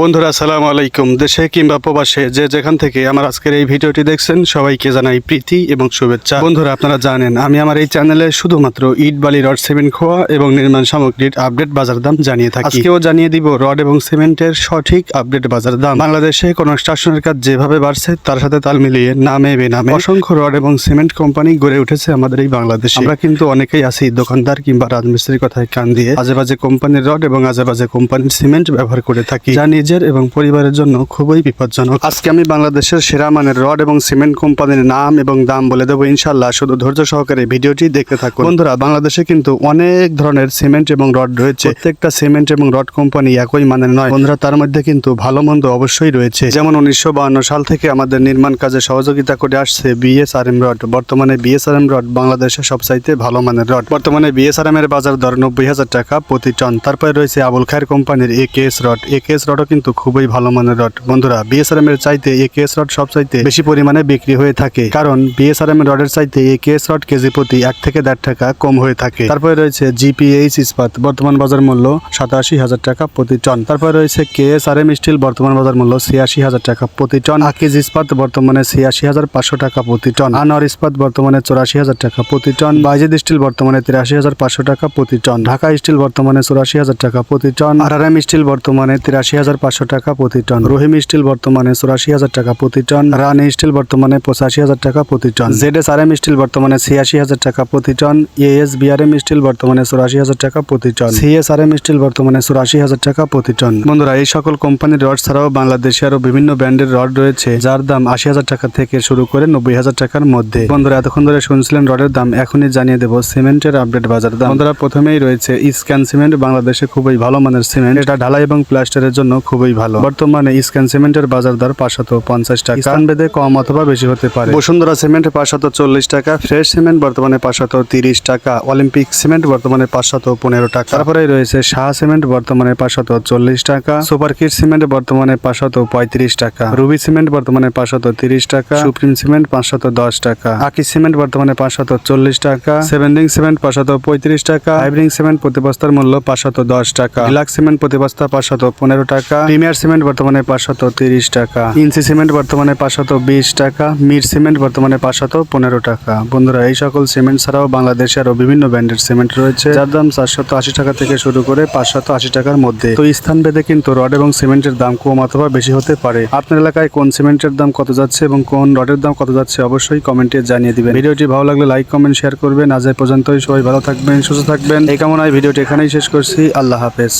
বন্ধুরা, আসসালামু আলাইকুম। দেশে কিংবা প্রবাসে যে যেখান থেকে আমার আজকের এই ভিডিওটি দেখছেন, সবাইকে জানাই প্রীতি এবং শুভেচ্ছা। বন্ধুরা, আপনারা জানেন, আমি আমার এই চ্যানেলে শুধুমাত্র ইট বালি রড, সিমেন্ট, খোয়া এবং নির্মাণ সামগ্রীর আপডেট বাজার দাম জানিয়ে থাকি। আজকেও জানিয়ে দিব রড এবং সিমেন্টের সঠিক আপডেট বাজার দাম। বাংলাদেশে কনস্ট্রাকশনের কাজ যেভাবে বাড়ছে, তার সাথে তাল মিলিয়ে নামে বেনামে অসংখ্য রড এবং সিমেন্ট কোম্পানি গড়ে উঠেছে আমাদের এই বাংলাদেশে। আমরা কিন্তু অনেকেই আছি দোকানদার কিংবা রাজমিস্ত্রির কথায় কান দিয়ে আজেবাজে কোম্পানির রড এবং আজেবাজে কোম্পানির সিমেন্ট ব্যবহার করে থাকি। যা নিজের এবং পরিবারের জন্য খুবই বিপজ্জনক। আজকে আমি বাংলাদেশের সেরা মানের রড এবং সিমেন্ট কোম্পানির নাম এবং দাম বলে দেবো ইনশাল্লাহ শুধু ধৈর্য সহকারে ভিডিওটি দেখতে থাকুন। বন্ধুরা, বাংলাদেশে কিন্তু অনেক ধরনের সিমেন্ট এবং রড রয়েছে। প্রত্যেকটা সিমেন্ট এবং রড কোম্পানি একই মানের নয়। বন্ধুরা, তার মধ্যে কিন্তু ভালো মন্দ অবশ্যই রয়েছে। যেমন উনিশশো সাল থেকে আমাদের নির্মাণ কাজে সহযোগিতা করে আসছে বিএসআরএম রড। বর্তমানে বিএসআরএম রড বাংলাদেশে সবচাইতে ভালো মানের রড। বর্তমানে বিএসআরএম এর বাজার দর নব্বই হাজার টাকা প্রতি টন। তারপরে রয়েছে আবুল খায়ের কোম্পানির A K S rod. A K S রডও কিন্তু খুবই ভালো মানের রড। বন্ধুরা বিএসআরএম এর চাইতে এ কেএস রড সবচাইতে বেশি পরিমাণে বিক্রি হয়ে থাকে। কারণ বিএসআরএম এর রডের চাইতে এ কেএস রড কেজি প্রতি এক থেকে দেড় টাকা কম হয়ে থাকে। তারপরে রয়েছে জিপিএইচ ইস্পাত, বর্তমান বাজার মূল্য সাতাশি হাজার টাকা প্রতি টন। তারপরে রয়েছে কেএসআরএম স্টিল, বর্তমান বাজার মূল্য ছিয়াশি হাজার টাকা প্রতি টন। আকিজ ইস্পাত, বর্তমানে ছিয়াশি হাজার পাঁচশো টাকা প্রতি টন। আনোয়ার ইস্পাত, বর্তমানে চৌরাশি হাজার টাকা প্রতি টন। বাইজিদ স্টিল, বর্তমানে তিরাশি হাজার পাঁচশো টাকা প্রতি টন। ঢাকা স্টিল, বর্তমানে চৌরাশি হাজার টাকা প্রতি টন। আরআরএম স্টিল, বর্তমানে তিরাশি হাজার পাঁচশো টাকা প্রতি টন। রহিম স্টিল বর্তমানে চৌরাশি হাজার টাকা প্রতি টন। রানি স্টিল বর্তমানে পঁচাশি হাজার টাকা প্রতি ton. Z S RM steel বর্তমানে ছিয়াশি হাজার টাকা প্রতি টন। এএস বিআরএম স্টিল বর্তমানে চৌরাশি হাজার টাকা প্রতি টন। সিএসআরএম স্টিল বর্তমানে চৌরাশি হাজার টাকা প্রতি টন। বন্ধুরা, এই সকল কোম্পানির রড ছাড়াও বাংলাদেশে আরও বিভিন্ন ব্র্যান্ডের রড রয়েছে, যার দাম আশি হাজার টাকা থেকে শুরু করে নব্বই হাজার টাকার মধ্যে। বন্ধুরা, এতক্ষণ ধরে শুনছিলেন রডের দাম, এখনই জানিয়ে দেবো সিমেন্টের আপডেট বাজার দাম। বন্ধুরা, প্রথমেই রয়েছে ইস্ক্যান সিমেন্ট। বাংলাদেশে খুবই ভালো মানের সিমেন্ট। এটা ঢালাই এবং প্লাস্টারের জন্য খুবই ভালো। বর্তমানে ইস্ক্যান সিমেন্টের বাজার দর পাঁচশত পঞ্চাশ টাকা। স্থান ভেদে কম অথবা বেশি হতে পারে। বসুন্ধরা সিমেন্ট পাঁচশত চল্লিশ টাকা ফ্রেশ সিমেন্ট বর্তমানে পাঁচশত তিরিশ টাকা অলিম্পিক সিমেন্ট বর্তমানে পাঁচশত পনেরো টাকা। তারপরে রয়েছে শাহ সিমেন্ট বর্তমানে পাঁচশত চল্লিশ টাকা সুপার কিট সিমেন্ট বর্তমানে পাঁচশত পঁয়ত্রিশ টাকা রুবি সিমেন্ট বর্তমানে পাঁচশত তিরিশ টাকা সুপ্রিম সিমেন্ট পাঁচশত দশ টাকা আকি সিমেন্ট বর্তমানে পাঁচশত চল্লিশ টাকা সেভেন্ডিং সিমেন্ট পাঁচশত পঁয়ত্রিশ টাকা হাইব্রিং সিমেন্ট প্রতি বস্তার মূল্য পাঁচশত দশ টাকা ডিলাক্স সিমেন্ট প্রতি বস্তা পাঁচশত পনেরো টাকা প্রিমিয়ার সিমেন্ট বর্তমানে পাঁচশত তিরিশ টাকা। ইনসি সিমেন্ট বর্তমানে পাঁচশত বিশ টাকা। মির সিমেন্ট বর্তমানে পাঁচশত পনেরো টাকা। বন্ধুরা, এই সকল সিমেন্ট ছাড়াও বাংলাদেশে আরও বিভিন্ন ব্র্যান্ডের সিমেন্ট রয়েছে। যার দাম চারশত আশি টাকা থেকে শুরু করে পাঁচশত আশি টাকার মধ্যে। তো স্থান ভেদে কিন্তু রড এবং সিমেন্টের দাম কম অথবা বেশি হতে পারে। আপনার এলাকায় কোন সিমেন্টের দাম কত যাচ্ছে এবং কোন রডের দাম কত যাচ্ছে অবশ্যই কমেন্টে জানিয়ে দিবেন। ভিডিওটি ভালো লাগলে লাইক, কমেন্ট, শেয়ার করবেন। আজ পর্যন্তই। সবাই ভালো থাকবেন, সুস্থ থাকবেন। এই কামনায় ভিডিওটি এখানেই শেষ করছি। আল্লাহ হাফেজ।